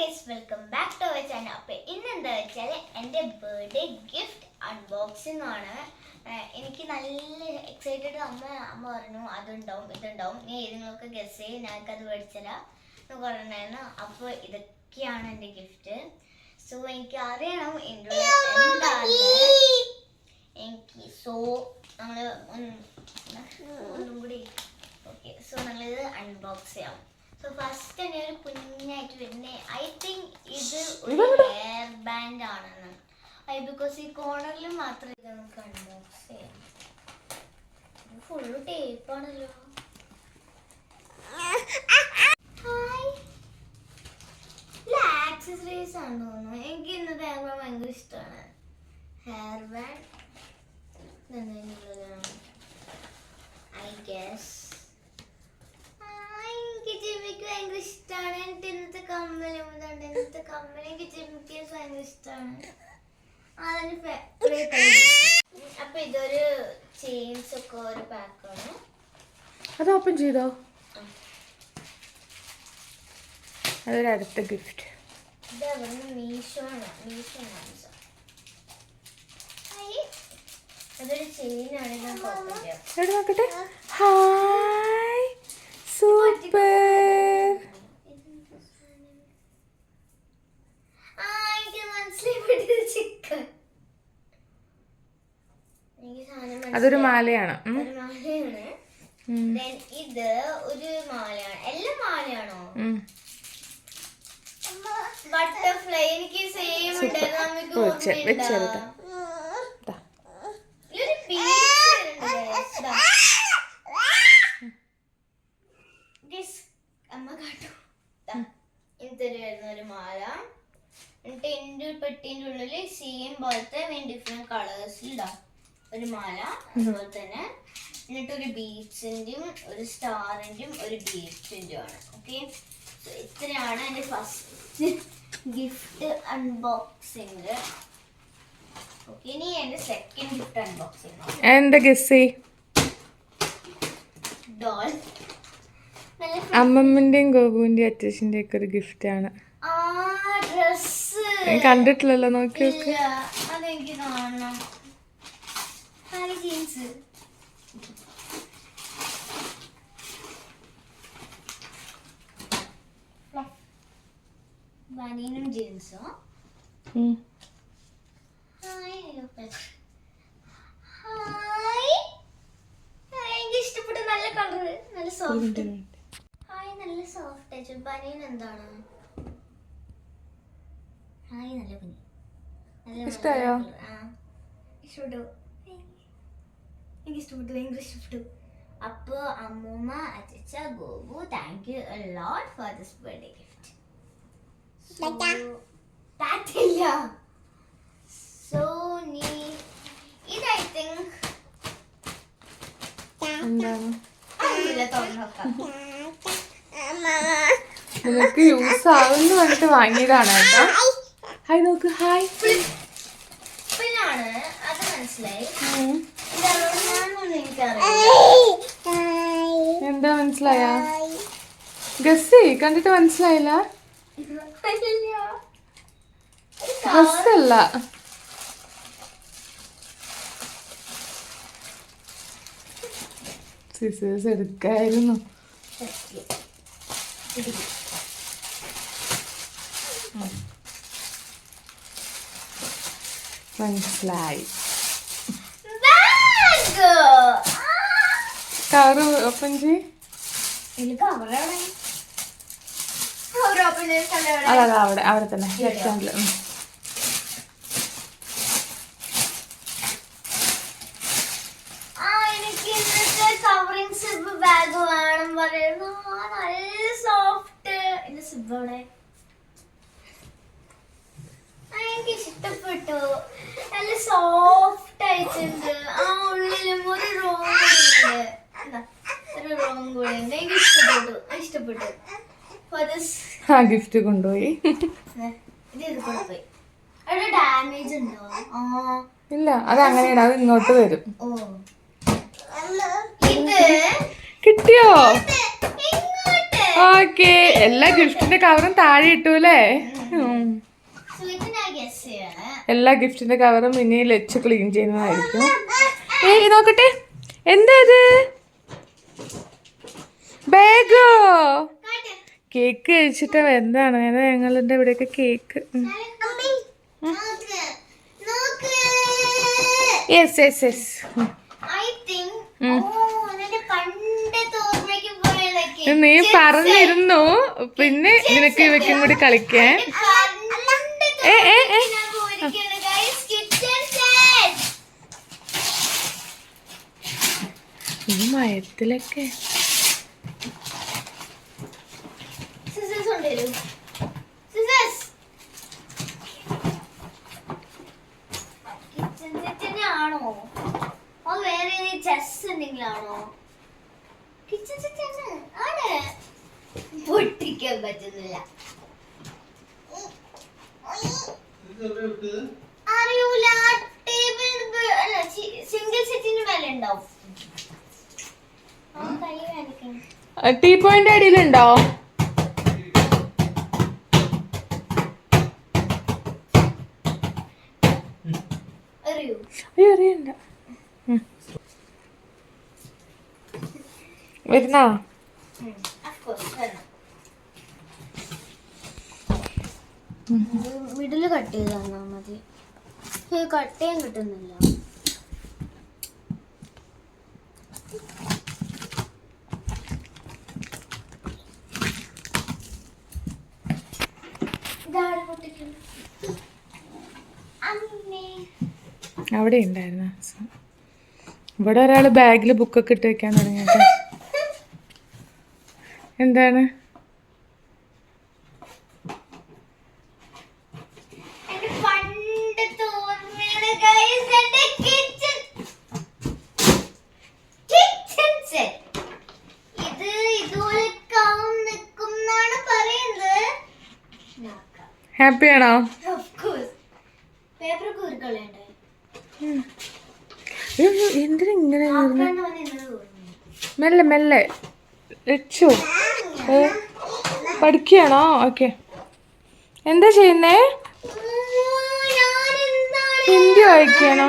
Guys welcome back to our channel അപ്പോൾ ഇന്ന് എന്താ വെച്ചാൽ എന്റെ ബർത്ത്ഡേ ഗിഫ്റ്റ് അൺബോക്സിംഗ് ആണ്. എനിക്ക് നല്ല എക്സൈറ്റഡ് അമ്മ അമ്മ പറഞ്ഞു അതുണ്ടാവും ഇതുണ്ടാവും. നീ ഏതെങ്കിലുമൊക്കെ ഗസ് ചെയ്യും ഞങ്ങൾക്കത് മേടിച്ചരാം. എന്ന് പറഞ്ഞായിരുന്നു. അപ്പോൾ ഇതൊക്കെയാണ് എന്റെ ഗിഫ്റ്റ് സോ എനിക്ക് അറിയണം എന്താണ് എനിക്ക് സോ നമ്മൾ ഒന്നും കൂടി. ഓക്കെ സോ നമ്മളിത് അൺബോക്സ് ചെയ്യാം. ഫസ്റ്റ് തന്നെ ഒരു കുഞ്ഞായിട്ട് വരുന്നത് ഐ തിങ്ക് ഇത് ഒരു ഹെയർ ബാൻഡ് ആണെന്ന്. ഐ ബിക്കോസ് ഈ കോർണറിൽ മാത്രമേ ഇത് നമുക്ക് അൺബോക്സ് ചെയ്യാം. ഫുള്ള് ടേപ്പാണല്ലോ ആക്സസറീസ് ആണെന്ന് തോന്നുന്നു. എനിക്ക് ഇന്നത്തെ ഹെയർ ബാൻഡ് ഭയങ്കര ഇഷ്ടമാണ് ഹെയർ ബാൻഡ് ഐ ഗസ് ഭയങ്കര ഇഷ്ടമാണ് എനിക്ക് ഇന്നത്തെ കമ്മലും ഇതുണ്ട് ഇന്നത്തെ കമ്മൽ എനിക്ക് ജിമ്മിക്ക് ഭയങ്കര ഇഷ്ടമാണ് അതെന്റെ ഫേവറേറ്റ് അപ്പൊ ഇതൊരു ചെയിൻസ് ഒക്കെ ഒരു പാക്കാണ് അത് ഓപ്പൺ ചെയ്തോ? അതൊരു അടുത്ത ഗിഫ്റ്റ് ഇത് അവിടുന്ന് മീഷോ ആണ്. മീഷോ അതൊരു ചെയിനാണ് ഞാൻ നോക്കട്ടെ? ഹായ് സൂപ്പർ ആ, എനിക്ക് മനസ്സിലായി ചിക്കൻ എനിക്ക് സാധനം അതൊരു മാലയാണ്. ഉള്ളിൽ ഒരു മാലയാണ്. ഉം. Then ഇത് ഒരു മാലയാണ്. എല്ലാം മാലയാണോ. ബട്ടർഫ്ലൈ എനിക്ക് സെയിം ഒരു മാല. എന്നിട്ട് എന്റെ പെട്ടിന്റെ ഉള്ളിൽ സെയിം പോലത്തെ ഡിഫറെന്റ് കളേഴ്സിൽ ഇടാം. ഒരു മല അതുപോലെ തന്നെ എന്നിട്ട് ഒരു ബീച്ചിന്റെയും ഒരു സ്റ്റാറിന്റെയും ഒരു ബീച്ചിന്റെയും ആണ് ഓക്കെ ഇത്രയാണ് എന്റെ ഫസ്റ്റ് ഗിഫ്റ്റ് അൺബോക്സിംഗ് ഓക്കെ ഇനി എന്റെ second gift unboxing guess doll അമ്മമ്മന്റെയും ഗോപുവിന്റെയും അച്ഛന്റെ ഒക്കെ ഒരു ഗിഫ്റ്റ് ആണ്. കണ്ടിട്ടില്ലല്ലോ നോക്കി നോക്കി. ഇല്ല അതെനിക്ക് കാണണം. ജീൻസ് ബനീനും ജീൻസും. ഹായ് ഹായ് എനിക്ക് ഇഷ്ടപ്പെട്ട നല്ല കളർ നല്ല സോഫ്റ്റ് ഹായ് നല്ല സോഫ്റ്റ് ബനീൻ എന്താണ്? ഹായ് നല്ല കുഞ്ഞി? ആ. ഇഷ്ടപ്പെട്ടു. എനിക്ക് ഇഷ്ടപ്പെട്ടു ഭയങ്കര ഇഷ്ടപ്പെട്ടു. അപ്പൊ അമ്മൂമ്മ അച്ഛ Gopu thank you lot for this birthday gift ടാറ്റില്ല so നീ ഇത് ഐ തിങ്ക് നിനക്ക് യൂസ് ആവുന്ന പറഞ്ഞിട്ട് വാങ്ങിയതാണ് കേട്ടോ. ഹായ് നോക്ക്. ഹായ് പിന്നാണ് അത് മനസ്സിലായി. എന്താ മനസ്സിലായ? ഗസ്സി കണ്ടിട്ട് മനസ്സിലായില്ല? ഹസ്സല്ല സിസേഴ്സ് എടുക്കായിരുന്നു. മനസ്സിലായി! കവറ് ഓപ്പൺ ചെയ് അതാ അവിടെ അവിടെ തന്നെ. ലെഫ്റ്റ് ഹാൻഡിൽ bag വേണം പറയുന്നു. നല്ല സോഫ്റ്റ് ഇത് സിബ് അവിടെ ആ, എനിക്ക് ഇഷ്ടപ്പെട്ടു. നല്ല സോഫ്റ്റ് ആയിട്ടുണ്ട് ആ ഉള്ളിലും ഒരു റോം കൂടി ഉണ്ട്. ഒരു റോം കൂടി ഉണ്ട്. എനിക്ക് ഇഷ്ടപ്പെട്ടു. ഇഷ്ടപ്പെട്ടു. ആ ഗിഫ്റ്റ് കൊണ്ടുപോയി. ഇല്ല അത് അങ്ങനെയാണ്. അത് ഇങ്ങോട്ട് വരും. കിട്ടിയോ? ഓക്കെ. എല്ലാ ഗിഫ്റ്റിന്റെ കവറും താഴെ ഇട്ടു അല്ലേ. സുഹിത്തിന് ഗസ് ചെയ്യണം എല്ലാ ഗിഫ്റ്റിന്റെ കവറും ഇനി ലച്ച് ക്ലീൻ ചെയ്യുന്നതായിരിക്കും. ഏയ് നോക്കട്ടെ. എന്താ ഇത്? ബാഗോ? കേക്ക് കഴിച്ചിട്ട് എന്താണ് ഏതാ ഞങ്ങളുടെ ഇവിടെയൊക്കെ കേക്ക്. Yes yes yes. നീ പറഞ്ഞിരുന്നു. പിന്നെ നിനക്ക് ഇവയ്ക്കും കൂടി കളിക്കാൻ. ഏ ഏ ഏ. ഈ മയത്തിലൊക്കെ. വേറെ ചെസ് എന്തെങ്കിലും ആണോ? കിച്ചൺ സെറ്റ് ആണ് ആണ്. പൊട്ടിക്കാൻ പറ്റുന്നില്ല. അറിയൂല. ടേബിൾ അല്ല സിംഗിൾ സെറ്റിന് ഉണ്ടാവും ടീ പോയിന്റ് അടിയിലുണ്ടോ അറിയൂ? അയ്യോ അറിയണ്ട. ഉം. വരുന്നാ? അഫ്കോഴ്സ് മിഡിൽ കട്ട് ചെയ്ത് തന്നാൽ മതി. കട്ട് ചെയ്യാൻ കിട്ടുന്നില്ല. അവിടെ ഉണ്ടായിരുന്നു. ഇവിടെ ഒരാൾ ബാഗിൽ ബുക്കൊക്കെ ഇട്ട് വെക്കാൻ തുടങ്ങിയിട്ട്. എന്താണ്? ഹാപ്പിയാണോ എന്തിനെ ഇങ്ങനെ. മെല്ലെ മെല്ലെ. ഏ പഠിക്കുകയാണോ? ഓക്കെ. എന്താ ചെയ്യുന്നേ? Hindi വായിക്കുകയാണോ?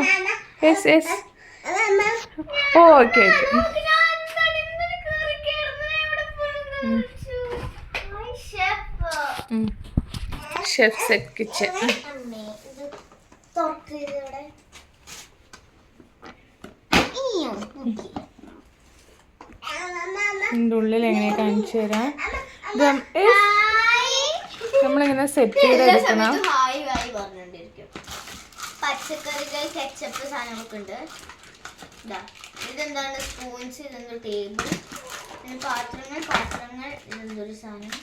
Yes yes. Oh okay okay. ഞാനെന്താണ് chef set kitchen? ഇതിന്റെ ഉള്ളിൽ എങ്ങനെ കാണിച്ചു തരാം. നമ്മളിങ്ങനെ സെറ്റ് ചെയ്തെടുക്കണം പച്ചക്കറികൾ കെച്ചപ്പ് സാധനങ്ങളൊക്കെ ഉണ്ട്. ഇതാ ഇതെന്താണ്? സ്പൂൺസ് ഇതെന്തോ? ടേബിൾ. പിന്നെ പാത്രങ്ങൾ പാത്രങ്ങൾ ഇതെന്തൊരു സാധനം?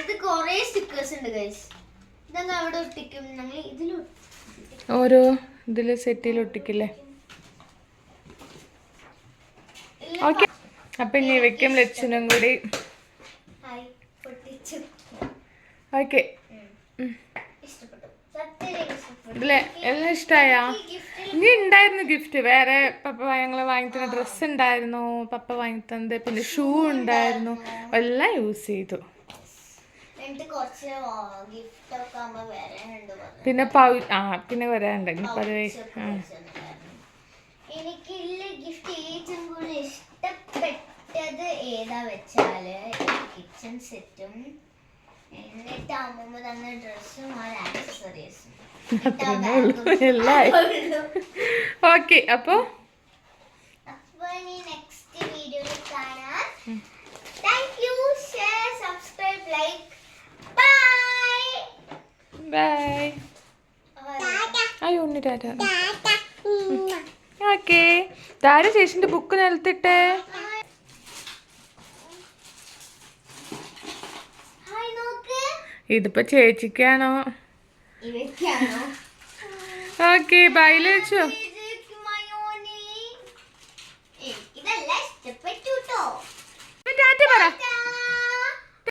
ഇത് കുറേ സ്റ്റിക്കേഴ്സ് ഉണ്ട് ഗൈസ് ഇതങ്ങ് അവിടെ ഒട്ടിക്കും? ഇതിൽ ഓരോ ഇതിൽ സെറ്റിൽ ഒട്ടിക്കില്ലേ? ഓക്കെ അപ്പൊ ഇനി വെക്കും ലച്ചനും കൂടി. ഓക്കെ ഇതിലെ എല്ലാം ഇഷ്ടമായാ ഗിഫ്റ്റ് ഇനി ഉണ്ടായിരുന്നു ഗിഫ്റ്റ് വേറെ പപ്പ ഞങ്ങൾ വാങ്ങിത്തന്ന ഡ്രസ്സ് ഉണ്ടായിരുന്നു പപ്പ വാങ്ങിത്തന്നത് പിന്നെ ഷൂ ഉണ്ടായിരുന്നു. എല്ലാം യൂസ് ചെയ്തു എന്നിട്ട് കുറച്ച് ഗിഫ്റ്റ് ഒക്കെ ആകുമ്പോൾ വരാനുണ്ട് പറഞ്ഞു പിന്നെ ആ പിന്നെ വരാനുണ്ട്. ഇനിയിപ്പോൾ അത് എനിക്കില്ല ഗിഫ്റ്റ് ഏറ്റവും കൂടുതൽ ഇഷ്ടപ്പെട്ടത് ഏതാ വെച്ചാൽ കിച്ചൺ സെറ്റും എന്നിട്ട് അമ്മമ്മ തന്ന ഡ്രസ്സും ആ ആക്സസറീസും ഓക്കെ അപ്പോൾ അപ്പൊ? ഇനി നെക്സ്റ്റ് വീഡിയോയിൽ കാണാം. Thank you share subscribe like bye അയ്യോ ഉണ്ണി ടാറ്റ. ഓക്കെ താര ചേച്ചിന്റെ ബുക്ക് നിലത്തിട്ടെ ഇതിപ്പോ ചേച്ചിക്കാണോ? Okay bye Lachu.